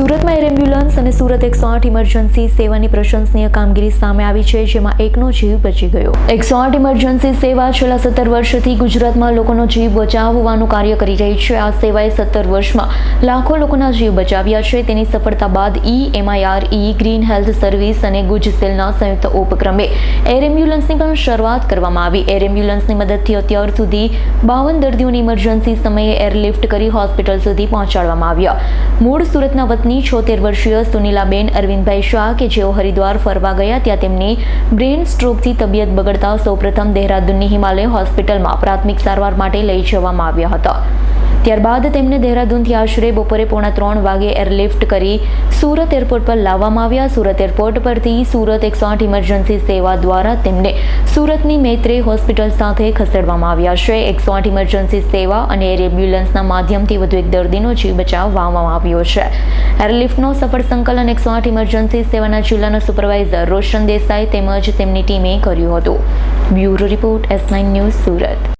સુરતમાં air ambulance અને સુરત એકસો આઠ ઇમરજન્સી સેવાની પ્રશંસનીય કામગીરી સામે આવી છે, જેમાં એકનો જીવ બચી ગયો. એકસો આઠ ઇમરજન્સી સેવા છેલ્લા સત્તર વર્ષથી ગુજરાતમાં લોકોનો જીવ બચાવવાનું કાર્ય કરી રહી છે. આ સેવાએ સત્તર વર્ષમાં લાખો લોકોના જીવ બચાવ્યા છે. તેની સફળતા બાદ E MIR E green health service અને ગુજસેલના સંયુક્ત ઉપક્રમે એર એમ્બ્યુલન્સની પણ શરૂઆત કરવામાં આવી. એર એમ્બ્યુલન્સની મદદથી અત્યાર સુધી બાવન દર્દીઓની ઇમરજન્સી સમયે એરલિફ્ટ કરી હોસ્પિટલ સુધી પહોંચાડવામાં આવ્યા. મૂળ સુરતના વતની છોતેર વર્ષીય સુનીલાબેન અરવિંદભાઈ શાહ કે જેઓ હરિદ્વાર ફરવા ગયા ત્યાં તેમની બ્રેન સ્ટ્રોકથી તબિયત બગડતા સૌપ્રથમ દહેરાદૂનની હિમાલય હોસ્પિટલમાં પ્રાથમિક સારવાર માટે લઈ જવામાં આવ્યા હતા. ત્યારબાદ તેમને દહેરાદૂનથી આશરે બપોરે પોણા ત્રણ વાગે એરલિફ્ટ કરી સુરત એરપોર્ટ પર લાવવામાં આવ્યા. સુરત એરપોર્ટ પરથી સુરત એકસો આઠ ઇમરજન્સી સેવા દ્વારા તેમને સુરતની મૈત્રેય હોસ્પિટલ સાથે ખસેડવામાં આવ્યા છે. એકસો આઠ ઇમરજન્સી સેવા અને એર એમ્બ્યુલન્સના માધ્યમથી વધુ એક દર્દીનો જીવ બચાવવામાં આવ્યો છે. એરલિફ્ટનો સફળ સંકલન એકસો આઠ ઇમરજન્સી સેવાના જિલ્લાના સુપરવાઇઝર રોશન દેસાઈ તેમજ તેમની ટીમે કર્યું હતું. Bureau report S nine news Surat.